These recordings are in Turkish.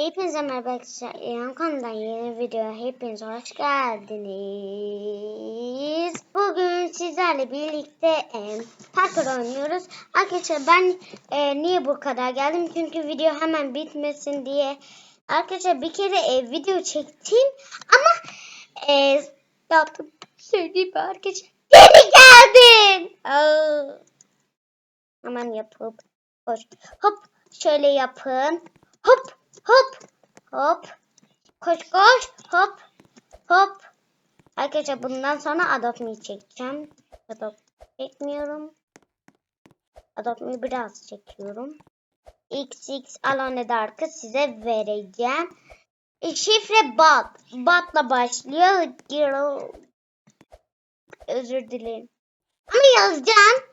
Hepinize merhaba arkadaşlar. İrem yeni video. Hepiniz hoş geldiniz. Bugün sizlerle birlikte e, parkur oynuyoruz. Arkadaşlar ben e, niye bu kadar geldim? Çünkü video hemen bitmesin diye. Arkadaşlar bir kere e, video çektim ama e, yaptım. Söyleyeyim arkadaşlar. Geri geldin. Aa. Hemen yapıp hoş. Hop şöyle yapın. Hop hop. Koş koş hop hop. Arkadaşlar bundan sonra Adopt Me çekeceğim. Adopt çekmiyorum. Adopt Me biraz çekiyorum. XX Alone Dark'ı size vereceğim. E, Şifre Bat. Bat'la başlıyor. Girl. Özür dilerim. Ama yazacağım.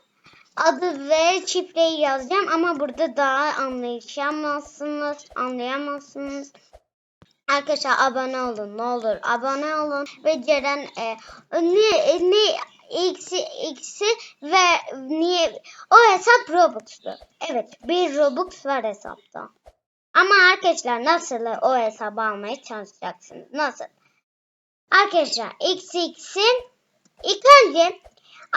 Adı ve şifreyi yazacağım ama burada daha anlayamazsınız. Anlayamazsınız. Arkadaşlar abone olun ne olur abone olun ve Ceren e, ne ne eksi eksi ve niye o hesap Robux'tu. Evet bir Robux var hesapta. Ama arkadaşlar nasıl o hesabı almaya çalışacaksınız? Nasıl? Arkadaşlar XX'in ilk önce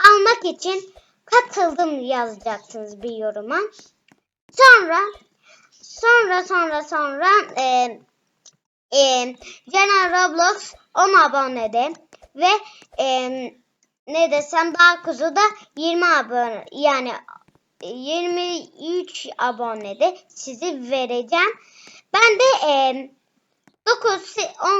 almak için katıldım yazacaksınız bir yoruma. Sonra sonra sonra sonra e, e, Ceren Roblox 10 abonede ve e, ne desem daha kuzu da 20 abone yani 23 abonede sizi vereceğim. Ben de e, 9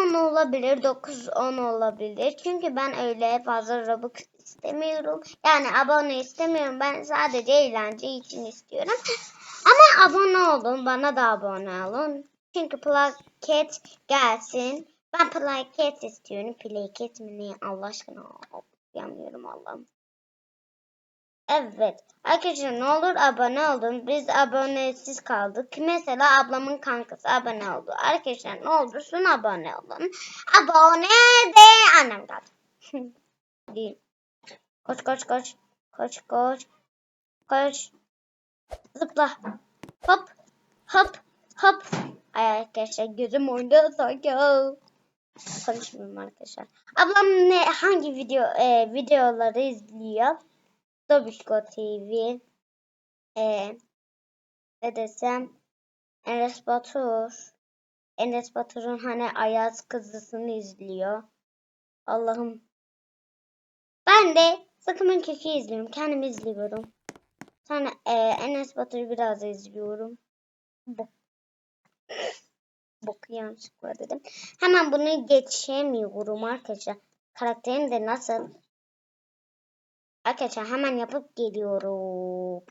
10 olabilir 9 10 olabilir çünkü ben öyle fazla Robux istemiyorum. Yani abone istemiyorum. Ben sadece eğlence için istiyorum. Ama abone olun. Bana da abone olun. Çünkü plaket gelsin. Ben plaket istiyorum. Plaket mi ne? Allah aşkına okuyamıyorum Allah'ım. Evet. Arkadaşlar ne olur abone olun. Biz abonesiz kaldık. Mesela ablamın kankası abone oldu. Arkadaşlar ne olursun abone olun. Abone de annem kaldı. Değil. Koş koş koş. Koş koş. Koş. Zıpla. Hop. Hop. Hop. Ay arkadaşlar gözüm oyunda sanki. Konuşmuyorum arkadaşlar. Ablam ne hangi video e, videoları izliyor? Dobişko TV. E, ne desem? Enes Batur. Enes Batur'un hani Ayaz kızısını izliyor. Allah'ım. Ben de Sakımın Kökü izliyorum. Kendimi izliyorum. Sonra e, Enes Batur'u biraz izliyorum. Bu. Boku yanlışlıkla dedim. Hemen bunu geçemiyorum arkadaşlar. Karakterim de nasıl? Arkadaşlar hemen yapıp geliyorum.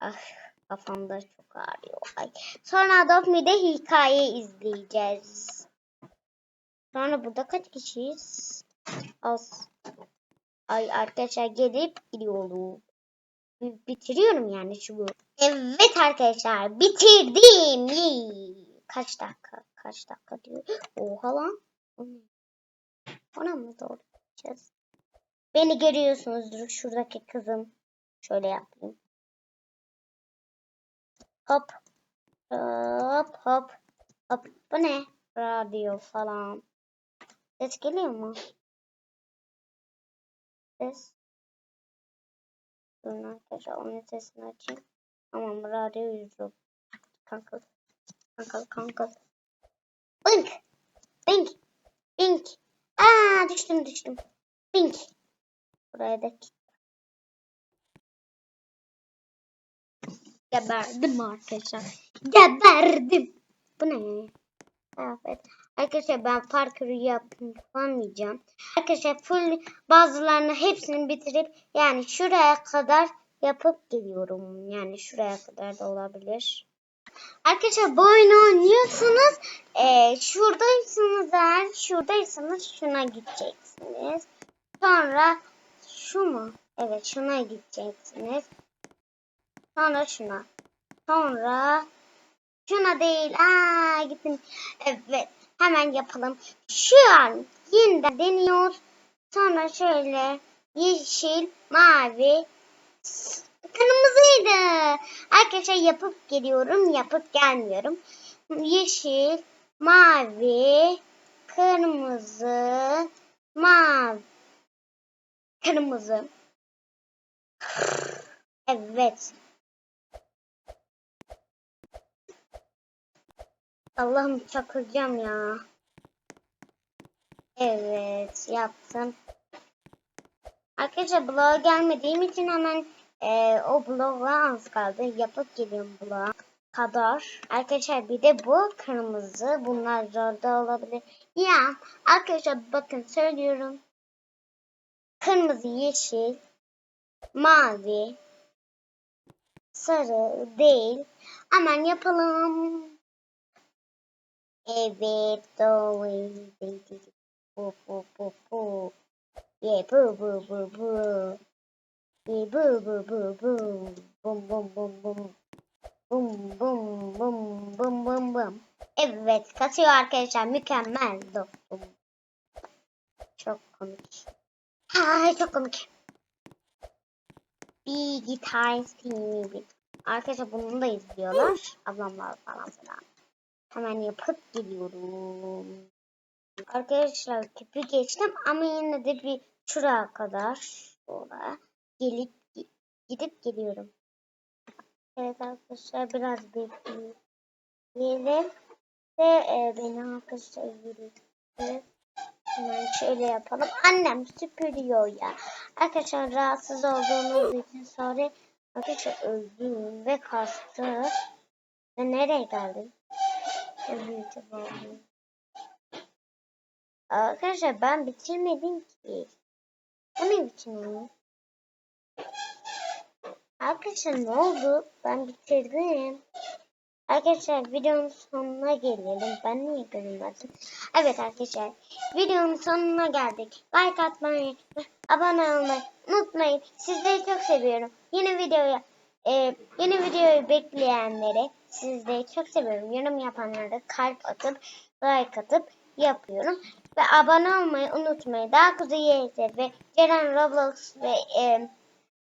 Ah kafamda çok ağrıyor. Ay. Sonra Adopt Me'de hikaye izleyeceğiz. Sonra burada kaç kişiyiz? Az. Ay arkadaşlar gelip gidiyorum. Bitiriyorum yani şu. Evet arkadaşlar bitirdim. Kaç dakika? Kaç dakika diyor. Oha lan. Ona mı doğru gideceğiz? Beni görüyorsunuzdur şuradaki kızım. Şöyle yapayım. Hop. Hop hop. Hop. Bu ne? Radyo falan. Ses geliyor mu? Ses. Durun arkadaşlar onun sesini açayım. Tamam radyo yüzü. Kanka. Kanka kanka. Bink. Bink. Bink. Aa düştüm düştüm. Bink. Buraya da Geberdim arkadaşlar. Geberdim. Bu ne? Evet. Arkadaşlar ben parkuru yapamayacağım. Arkadaşlar full bazılarını hepsini bitirip yani şuraya kadar yapıp geliyorum. Yani şuraya kadar da olabilir. Arkadaşlar bu oyunu oynuyorsunuz. Ee, şuradaysanız eğer şuradaysanız şuna gideceksiniz. Sonra şu mu? Evet şuna gideceksiniz. Sonra şuna. Sonra şuna değil. Aa gittim. Evet. Hemen yapalım. Şu an yeniden deniyoruz. Sonra şöyle yeşil, mavi, kırmızıydı. Arkadaşlar yapıp geliyorum, yapıp gelmiyorum. yeşil, mavi, kırmızı, mavi, kırmızı. Evet. Allah'ım çakılacağım ya. Evet yaptım. Arkadaşlar bloğa gelmediğim için hemen e, o bloğa az kaldı. Yapıp geliyorum bloğa kadar. Arkadaşlar bir de bu kırmızı. Bunlar zor da olabilir. Ya arkadaşlar bakın söylüyorum. Kırmızı, yeşil, mavi, sarı değil. Hemen yapalım. Evet doğru. Bu bu bu bu. Yeah bu bu bu bu. Yeah bu bu bu bu. Bum bum bum bum. Bum bum bum bum bum bum. Evet kaçıyor arkadaşlar mükemmel dostum. Çok komik. Ay çok komik. Bir gitar filmi. Arkadaşlar bunu da izliyorlar. Ablamlar falan filan. Hemen yapıp geliyorum. Arkadaşlar küpü geçtim ama yine de bir şuraya kadar sonra gelip gidip geliyorum. Evet arkadaşlar biraz bekleyelim. Ve e, beni arkadaşlar yürütün. Hemen şöyle yapalım. Annem süpürüyor ya. Arkadaşlar rahatsız olduğunuz için sonra arkadaşlar öldüm ve kastı. Ve nereye geldim? Arkadaşlar ben bitirmedim ki. Bu ne biçim? Arkadaşlar ne oldu? Ben bitirdim. Arkadaşlar videonun sonuna gelelim. Ben niye görünmedim? Evet arkadaşlar videonun sonuna geldik. Like atmayı, abone olmayı unutmayın. Sizleri çok seviyorum. Yeni videoya e, yeni videoyu bekleyenlere sizleri çok seviyorum. Yorum yapanlara kalp atıp like atıp yapıyorum. Ve abone olmayı unutmayın. Daha Kuzey YT ve Ceren Roblox ve e,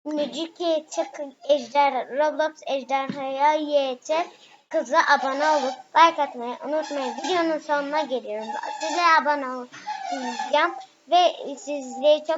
Mücike Çakı Ejder Roblox Ejderhaya YT kızı abone olup like atmayı unutmayın. Videonun sonuna geliyorum. Size abone olacağım ve sizleri çok